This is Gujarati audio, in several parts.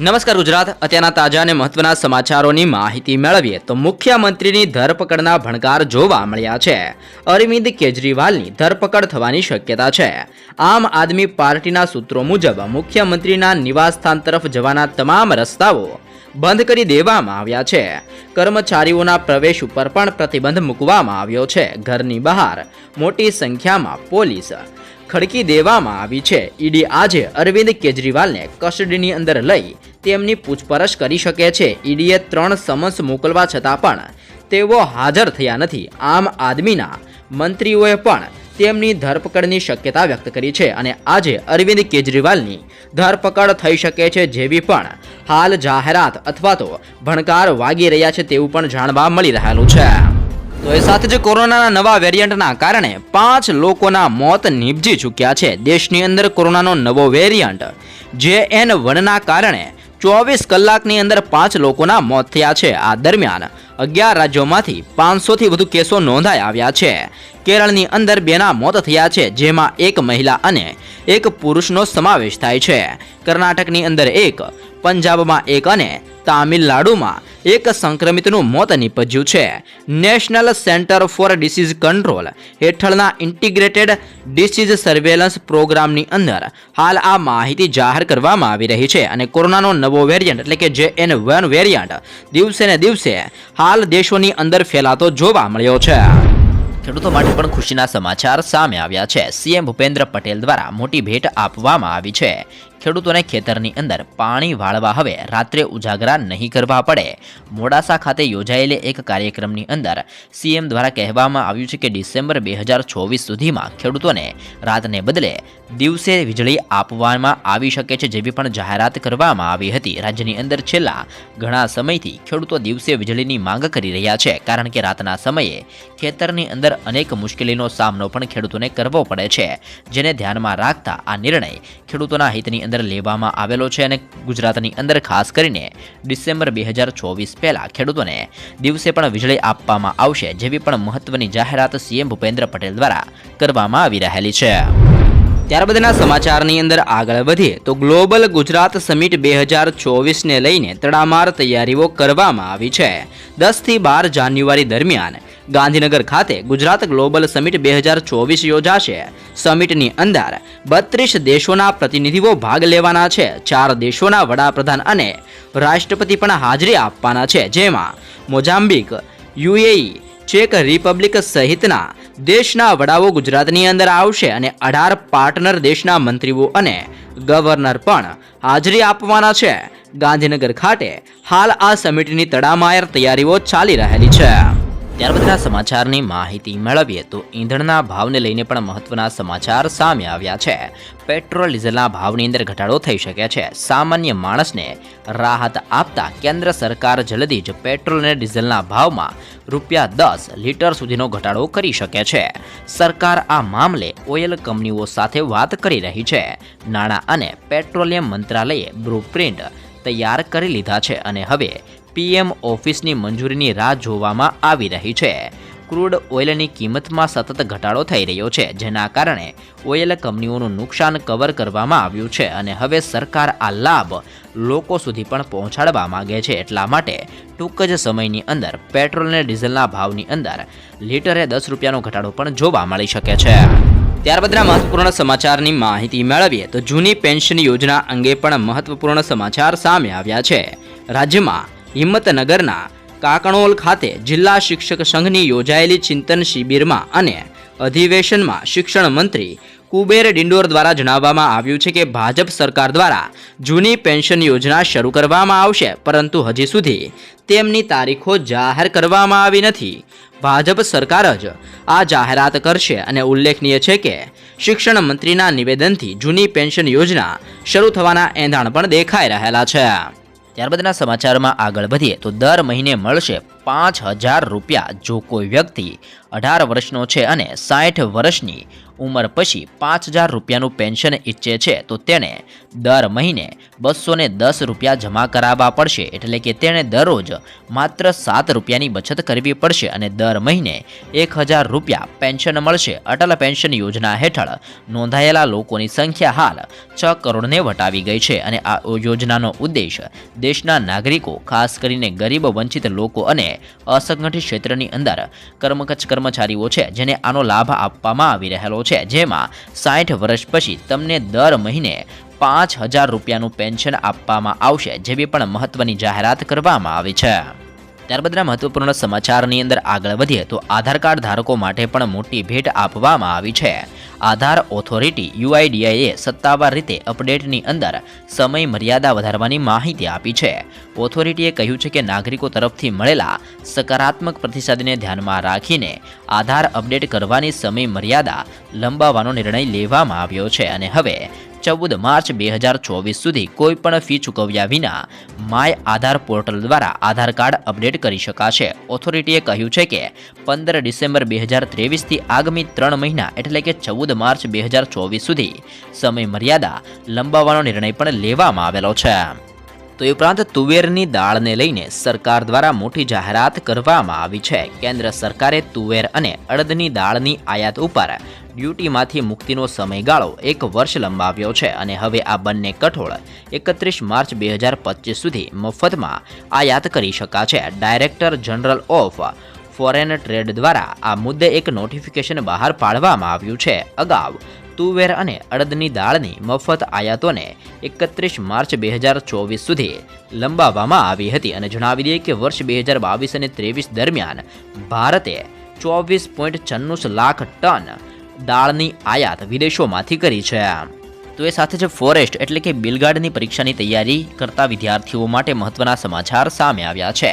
નમસ્કાર ગુજરાત, અત્યારના તાજા અને મહત્વના સમાચારોની માહિતી મેળવીએ તો મુખ્યમંત્રીની ધરપકડના ભણકાર જોવા મળ્યા છે. અરવિંદ કેજરીવાલની ધરપકડ થવાની શક્યતા છે. આમ આદમી પાર્ટીના સૂત્રો મુજબ મુખ્યમંત્રીના નિવાસસ્થાન તરફ જવાના તમામ રસ્તાઓ બંધ કરી દેવામાં આવ્યા છે. કર્મચારીઓના પ્રવેશ ઉપર પણ પ્રતિબંધ મૂકવામાં આવ્યો છે. ઘરની બહાર મોટી સંખ્યામાં પોલીસ ખડકી દેવામાં આવી છે. ઈડી આજે અરવિંદ કેજરીવાલને કસ્ટડીની અંદર લઈ તેમની પૂછપરછ કરી શકે છે. ઈડીએ ત્રણ સમન્સ મોકલવા છતાં પણ તેઓ હાજર થયા નથી. આમ આદમીના મંત્રીઓએ પણ તેમની ધરપકડની શક્યતા વ્યક્ત કરી છે અને આજે અરવિંદ કેજરીવાલની ધરપકડ થઈ શકે છે જેવી પણ હાલ જાહેરાત અથવા તો ભણકાર વાગી રહ્યા છે તેવું પણ જાણવા મળી રહેલું છે. તો એ સાથે જ કોરોનાના નવા વેરિયન્ટના કારણે પાંચ લોકોના મોત નીપજી ચૂક્યા છે. દેશની અંદર કોરોનાનો નવો વેરિયન્ટ જે એન વનના કારણે ચોવીસ કલાકની અંદર પાંચ લોકોના મોત થયા છે. આ દરમિયાન અગિયાર રાજ્યોમાંથી પાંચસોથી વધુ કેસો નોંધાઈ આવ્યા છે. કેરળની અંદર બેના મોત થયા છે, જેમાં એક મહિલા અને એક પુરુષનો સમાવેશ થાય છે. કર્ણાટકની અંદર એક, પંજાબમાં એક અને તામિલનાડુમાં એક સંક્રમિતનું મોત નીપજ્યું છે. National centre for disease control હેઠળના ઇન્ટિગ્રેટેડ ડિસીઝ સર્વેલન્સ પ્રોગ્રામની અંદર હાલ આ માહિતી જાહેર કરવામાં આવી રહી છે અને કોરોનાનો નવો વેરિયન્ટ એટલે કે જે એન વન વેરિયન્ટ દિવસે ને દિવસે હાલ દેશોની અંદર ફેલાતો જોવા મળ્યો છે. ખેડૂતો માટે પણ ખુશીના સમાચાર સામે આવ્યા છે. સીએમ ભૂપેન્દ્ર પટેલ દ્વારા મોટી ભેટ આપવામાં આવી છે. ખેડૂતોને ખેતરની અંદર પાણી વાળવા હવે રાત્રે ઉજાગરા નહીં કરવા પડે. મોડાસા ખાતે યોજાયેલી એક કાર્યક્રમની અંદર સીએમ દ્વારા કહેવામાં આવ્યું છે કે ડિસેમ્બર બે હજાર ચોવીસ સુધીમાં ખેડૂતોને રાતને બદલે દિવસે વીજળી આપવામાં આવી શકે છે જેવી પણ જાહેરાત કરવામાં આવી હતી. રાજ્યની અંદર છેલ્લા ઘણા સમયથી ખેડૂતો દિવસે વીજળીની માંગ કરી રહ્યા છે કારણ કે રાતના સમયે ખેતરની અંદર અનેક મુશ્કેલીનો સામનો પણ ખેડૂતોને કરવો પડે છે. જેને ધ્યાનમાં રાખતા આ નિર્ણય ખેડૂતોના હિતની અંદર લેવામાં આવેલો છે અને ગુજરાતની અંદર ખાસ કરીને ડિસેમ્બર બે હજાર ચોવીસ પહેલાં ખેડૂતોને દિવસે પણ વીજળી આપવામાં આવશે, જેવી પણ મહત્વની જાહેરાત સીએમ ભૂપેન્દ્ર પટેલ દ્વારા કરવામાં આવી રહેલી છે. ત્યારબાદના સમાચારની અંદર આગળ વધીએ તો ગ્લોબલ ગુજરાત સમિટ બે હજાર ચોવીસને લઈને તડામાર તૈયારીઓ કરવામાં આવી છે. દસથી બાર જાન્યુઆરી દરમિયાન ગાંધીનગર ખાતે ગુજરાત ગ્લોબલ સમિટ બે હજાર ચોવીસ યોજાશે. સમિટની અંદર બત્રીસ દેશોના પ્રતિનિધિઓ ભાગ લેવાના છે. ચાર દેશોના વડાપ્રધાન અને રાષ્ટ્રપતિ પણ હાજરી આપવાના છે. જેમાં મોઝામ્બિક, યુએઈ, ચેક રિપબ્લિક સહિતના દેશના વડાઓ ગુજરાતની અંદર આવશે અને અઢાર પાર્ટનર દેશના મંત્રીઓ અને ગવર્નર પણ હાજરી આપવાના છે. ગાંધીનગર ખાતે હાલ આ સમિટની તડામાયર તૈયારીઓ ચાલી રહેલી છે. ત્યારબાદના સમાચારની માહિતી મેળવીએ તો ઈંધણના ભાવને લઈને પણ મહત્વના સમાચાર સામે આવ્યા છે. પેટ્રોલ, ડીઝલના ભાવની અંદર ઘટાડો થઈ શકે છે. સામાન્ય માણસને રાહત આપતા કેન્દ્ર સરકાર જલ્દી જ પેટ્રોલ અને ડીઝલના ભાવમાં રૂપિયા દસ લીટર સુધીનો ઘટાડો કરી શકે છે. સરકાર આ મામલે ઓઇલ કંપનીઓ સાથે વાત કરી રહી છે. નાણાં અને પેટ્રોલિયમ મંત્રાલયે બ્લુપ્રિન્ટ તૈયાર કરી લીધા છે અને હવે પીએમ ઓફિસની મંજૂરીની રાહ જોવામાં આવી રહી છે. ક્રૂડ ઓઇલની કિંમતમાં સતત ઘટાડો થઈ રહ્યો છે, જેના કારણે ઓઇલ કંપનીઓનું નુકસાન કવર કરવામાં આવ્યું છે અને હવે સરકાર આ લાભ લોકો સુધી પણ પહોંચાડવા માંગે છે. એટલા માટે ટૂંક જ સમયની અંદર પેટ્રોલ અને ડીઝલના ભાવની અંદર લીટરે દસ રૂપિયાનો ઘટાડો પણ જોવા મળી શકે છે. ત્યારબાદના મહત્વપૂર્ણ સમાચારની માહિતી મેળવીએ તો જૂની પેન્શન યોજના અંગે પણ મહત્વપૂર્ણ સમાચાર સામે આવ્યા છે. રાજ્યમાં હિંમતનગરના કાકણોલ ખાતે જિલ્લા શિક્ષક સંઘની યોજાયેલી ચિંતન શિબિરમાં અને અધિવેશનમાં શિક્ષણ મંત્રી કુબેર ડિંડોર દ્વારા જણાવવામાં આવ્યું છે કે ભાજપ સરકાર દ્વારા જૂની પેન્શન યોજના શરૂ કરવામાં આવશે, પરંતુ હજી સુધી તેમની તારીખો જાહેર કરવામાં આવી નથી. ભાજપ સરકાર જ આ જાહેરાત કરશે અને ઉલ્લેખનીય છે કે શિક્ષણ મંત્રીના નિવેદનથી જૂની પેન્શન યોજના શરૂ થવાના એંધાણ પણ દેખાઈ રહેલા છે. ત્યારબાદના સમાચારમાં આગળ વધીએ તો દર મહિને મળશે પાંચ હજાર રૂપિયા જો કોઈ વ્યક્તિ અઢાર વર્ષનો છે અને સાઠ વર્ષની ઉંમર પછી પાંચ હજાર રૂપિયાનું પેન્શન ઈચ્છે છે, તો તેણે દર મહિને બસો દસ રૂપિયા જમા કરાવવા પડશે. એટલે કે તેણે દરરોજ માત્ર સાત રૂપિયાની બચત કરવી પડશે અને દર મહિને એક હજાર રૂપિયા પેન્શન મળશે. અટલ પેન્શન યોજના હેઠળ નોંધાયેલા લોકોની સંખ્યા હાલ છ કરોડને વટાવી ગઈ છે અને આ યોજનાનો ઉદ્દેશ દેશના નાગરિકો, ખાસ કરીને ગરીબ વંચિત લોકો અને અસંગઠિત ક્ષેત્રની અંદર કર્મકચ કર્મચારીઓ છે, જેને આનો લાભ આપવામાં આવી રહેલો છે. જેમાં સાઠ વર્ષ પછી તમને દર મહિને પાંચ હજાર રૂપિયાનું પેન્શન આપવામાં આવશે જેવી પણ મહત્વની જાહેરાત કરવામાં આવી છે. ત્યારબાદના મહત્વપૂર્ણ સમાચારની અંદર આગળ વધીએ તો આધાર કાર્ડ ધારકો માટે પણ મોટી ભેટ આપવામાં આવી છે. આધાર ઓથોરિટી યુઆઈડીઆઈએ સત્તાવાર રીતે અપડેટની અંદર સમય મર્યાદા વધારવાની માહિતી આપી છે. ઓથોરિટીએ કહ્યું છે કે નાગરિકો તરફથી મળેલા સકારાત્મક પ્રતિસાદને ધ્યાનમાં રાખીને આધાર અપડેટ કરવાની સમય મર્યાદા લંબાવવાનો નિર્ણય લેવામાં આવ્યો છે અને હવે ચૌદ માર્ચ બે હજાર ચોવીસ સુધી કોઈપણ ફી ચૂકવ્યા વિના માય આધાર પોર્ટલ દ્વારા આધાર કાર્ડ અપડેટ કરી શકાશે. ઓથોરિટીએ કહ્યું છે કે પંદર ડિસેમ્બર બે હજાર ત્રેવીસથી આગામી ત્રણ મહિના એટલે કે ચૌદ માર્ચ બે હજાર ચોવીસ સુધી સમય મર્યાદા લંબાવવાનો નિર્ણય પણ લેવામાં આવેલો છે. તો એ ઉપરાંત તુવેરની દાળને લઈને સરકાર દ્વારા મોટી જાહેરાત કરવામાં આવી છે. કેન્દ્ર સરકારે તુવેર અને અડદની દાળની આયાત ઉપર ડ્યુટીમાંથી મુક્તિનો સમયગાળો એક વર્ષ લંબાવ્યો છે અને હવે આ બંને કઠોળ એકત્રીસ માર્ચ બે હજાર પચીસ સુધી મફતમાં આયાત કરી શકાશે director general of foreign trade દ્વારા આ મુદ્દે એક નોટિફિકેશન બહાર પાડવામાં આવ્યું છે. અગાઉ, તુવેર અને અડદની દાળની મફત આયાતોને એકત્રીસ માર્ચ બે હજાર ચોવીસ સુધી લંબાવવામાં આવી હતી અને જણાવી દઈએ કે વર્ષ બે હજાર બાવીસ અને ત્રેવીસ દરમિયાન ભારતે ચોવીસ પોઈન્ટ છન્નુસ લાખ ટન દાળની આયાત વિદેશોમાંથી કરી છે. તો એ સાથે જ ફોરેસ્ટ એટલે કે બિલગાર્ડની પરીક્ષાની તૈયારી કરતા વિદ્યાર્થીઓ માટે મહત્વના સમાચાર સામે આવ્યા છે.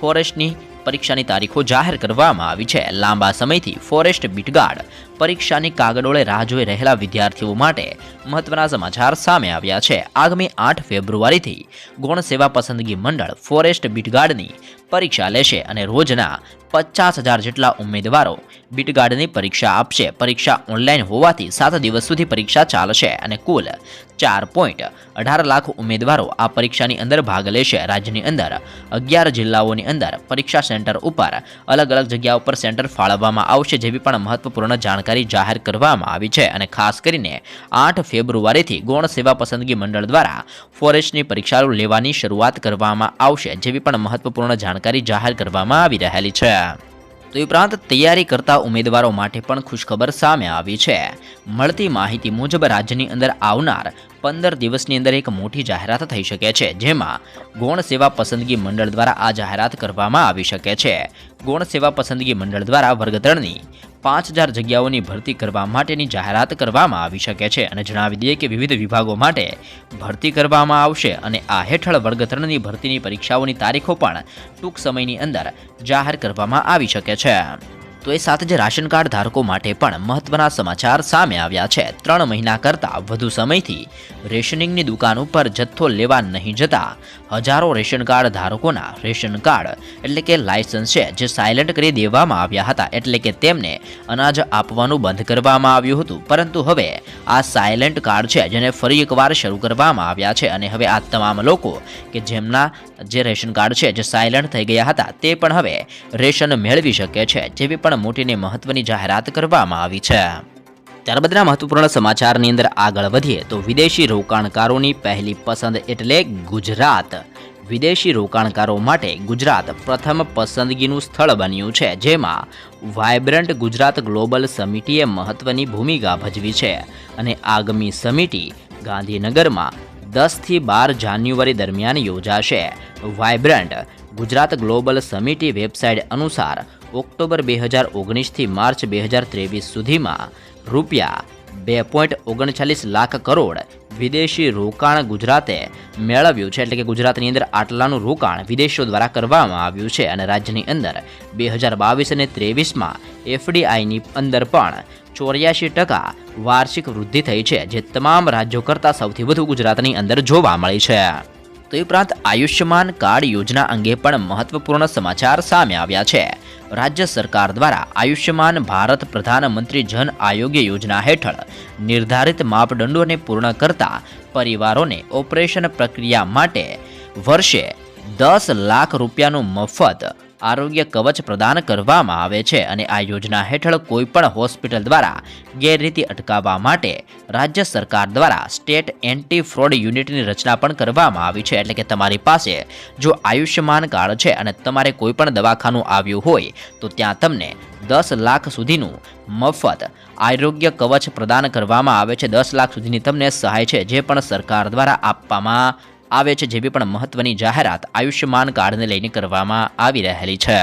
ફોરેસ્ટની પરીક્ષાની તારીખો જાહેર કરવામાં આવી છે. લાંબા સમયથી ફોરેસ્ટ બીટગાર્ડ પરીક્ષાની કાગડોળે રાહ જોઈ રહેલા વિદ્યાર્થીઓ માટે મહત્વના સમાચાર સામે આવ્યા છે. આગામી આઠ ફેબ્રુઆરીથી ગૌણ સેવા પસંદગી મંડળ ફોરેસ્ટ બીટગાર્ડની પરીક્ષા લેશે અને રોજના પચાસ હજાર જેટલા ઉમેદવારો બીટગાર્ડની પરીક્ષા આપશે. પરીક્ષા ઓનલાઈન હોવાથી સાત દિવસ સુધી પરીક્ષા ચાલશે અને કુલ ચાર પોઈન્ટ અઢાર લાખ ઉમેદવારો આ પરીક્ષાની અંદર ભાગ લેશે. રાજ્યની અંદર અગિયાર જિલ્લાઓની અંદર પરીક્ષા સેન્ટર ઉપર અલગ અલગ જગ્યા ઉપર સેન્ટર ફાળવવામાં આવશે જેવી પણ મહત્વપૂર્ણ જાણકારી જાહેર કરવામાં આવી છે અને ખાસ કરીને આઠ ફેબ્રુઆરીથી ગૌણ સેવા પસંદગી મંડળ દ્વારા ફોરેસ્ટની પરીક્ષાઓ લેવાની શરૂઆત કરવામાં આવશે જેવી પણ મહત્વપૂર્ણ જાણકારી જાહેર કરવામાં આવી રહેલી છે. તો ઉપરાંત તૈયારી કરતા ઉમેદવારો માટે પણ ખુશખબર સામે આવી છે. મળતી માહિતી મુજબ રાજ્યની અંદર આવનાર પંદર દિવસની અંદર એક મોટી જાહેરાત થઈ શકે છે, જેમાં ગૌણ સેવા પસંદગી મંડળ દ્વારા આ જાહેરાત કરવામાં આવી શકે છે. ગૌણ સેવા પસંદગી મંડળ દ્વારા વર્ગ ત્રણની પાંચ હજાર જગ્યાઓની ભરતી કરવા માટેની જાહેરાત કરવામાં આવી શકે છે અને જણાવી દઈએ કે વિવિધ વિભાગો માટે ભરતી કરવામાં આવશે અને આ હેઠળ વર્ગ ત્રણની ભરતીની પરીક્ષાઓની તારીખો પણ ટૂંક સમયની અંદર જાહેર કરવામાં આવી શકે છે. તો એ સાથે જ રાશન કાર્ડ ધારકો માટે પણ મહત્વના સમાચાર સામે આવ્યા છે. ત્રણ મહિના કરતાં વધુ સમયથી રેશનિંગની દુકાન ઉપર જથ્થો લેવા નહીં જતા હજારો રેશન કાર્ડ ધારકોના રેશન કાર્ડ, એટલે કે લાયસન્સ છે, જે સાયલન્ટ કરી દેવામાં આવ્યા હતા, એટલે કે તેમને અનાજ આપવાનું બંધ કરવામાં આવ્યું હતું. પરંતુ હવે આ સાયલન્ટ કાર્ડ છે, જેને ફરી એકવાર શરૂ કરવામાં આવ્યા છે, અને હવે આ તમામ લોકો કે જેમના જે રેશન કાર્ડ છે, જે સાયલન્ટ થઈ ગયા હતા, તે પણ હવે રેશન મેળવી શકે છે, જેવી પણ મોટીને મહત્વની જાહેરાત કરવામાં આવી છે. ત્યારબાદના મહત્વપૂર્ણ સમાચારની અંદર આગળ વધીએ તો વિદેશી રોકાણકારોની પહેલી પસંદ એટલે ગુજરાત. વિદેશી રોકાણકારો માટે ગુજરાત પ્રથમ પસંદગીનું સ્થળ બન્યું છે, જેમાં વાયબ્રન્ટ ગુજરાત ગ્લોબલ સમિટીએ મહત્વની ભૂમિકા ભજવી છે અને આગામી સમિટી ગાંધીનગરમાં દસથી બાર જાન્યુઆરી દરમિયાન યોજાશે. વાયબ્રન્ટ ગુજરાત ગ્લોબલ સમિટી વેબસાઇટ અનુસાર ઓક્ટોબર બે હજાર ઓગણીસથી માર્ચ બે હજાર ત્રેવીસ સુધીમાં રૂપિયા, બે પોઈન્ટ ઓગણચાલીસ લાખ કરોડ વિદેશી રોકાણ ગુજરાતે મેળવ્યું છે. એટલે કે ગુજરાતની અંદર આટલાનું રોકાણ વિદેશો દ્વારા કરવામાં આવ્યું છે અને રાજ્યની અંદર બે હજાર બાવીસ અને ત્રેવીસમાં એફડીઆઈની અંદર પણ ચોર્યાસી ટકા વાર્ષિક વૃદ્ધિ થઈ છે, જે તમામ રાજ્યો કરતાં સૌથી વધુ ગુજરાતની અંદર જોવા મળી છે. તો ઉપરાંત આયુષ્યમાન કાર્ડ યોજના અંગે પણ મહત્વપૂર્ણ સમાચાર સામે આવ્યા છે. રાજ્ય સરકાર દ્વારા આયુષ્યમાન ભારત પ્રધાનમંત્રી જન આરોગ્ય યોજના હેઠળ નિર્ધારિત માપદંડોને પૂર્ણ કરતા પરિવારોને ઓપરેશન પ્રક્રિયા માટે વર્ષે દસ લાખ રૂપિયાનું મફત આરોગ્ય કવચ પ્રદાન કરવામાં આવે છે અને આ યોજના હેઠળ કોઈપણ હોસ્પિટલ દ્વારા ગેરરીતિ અટકાવવા માટે રાજ્ય સરકાર દ્વારા સ્ટેટ એન્ટી ફ્રોડ યુનિટની રચના પણ કરવામાં આવી છે. એટલે કે તમારી પાસે જો આયુષ્યમાન કાર્ડ છે અને તમારે કોઈપણ દવાખાનું આવ્યું હોય, તો ત્યાં તમને દસ લાખ સુધીનું મફત આરોગ્ય કવચ પ્રદાન કરવામાં આવે છે. દસ લાખ સુધીની તમને સહાય છે, જે પણ સરકાર દ્વારા આપવામાં આવે છે જેવી પણ મહત્વની જાહેરાત આયુષ્યમાન કાર્ડને લઈને કરવામાં આવી રહેલી છે.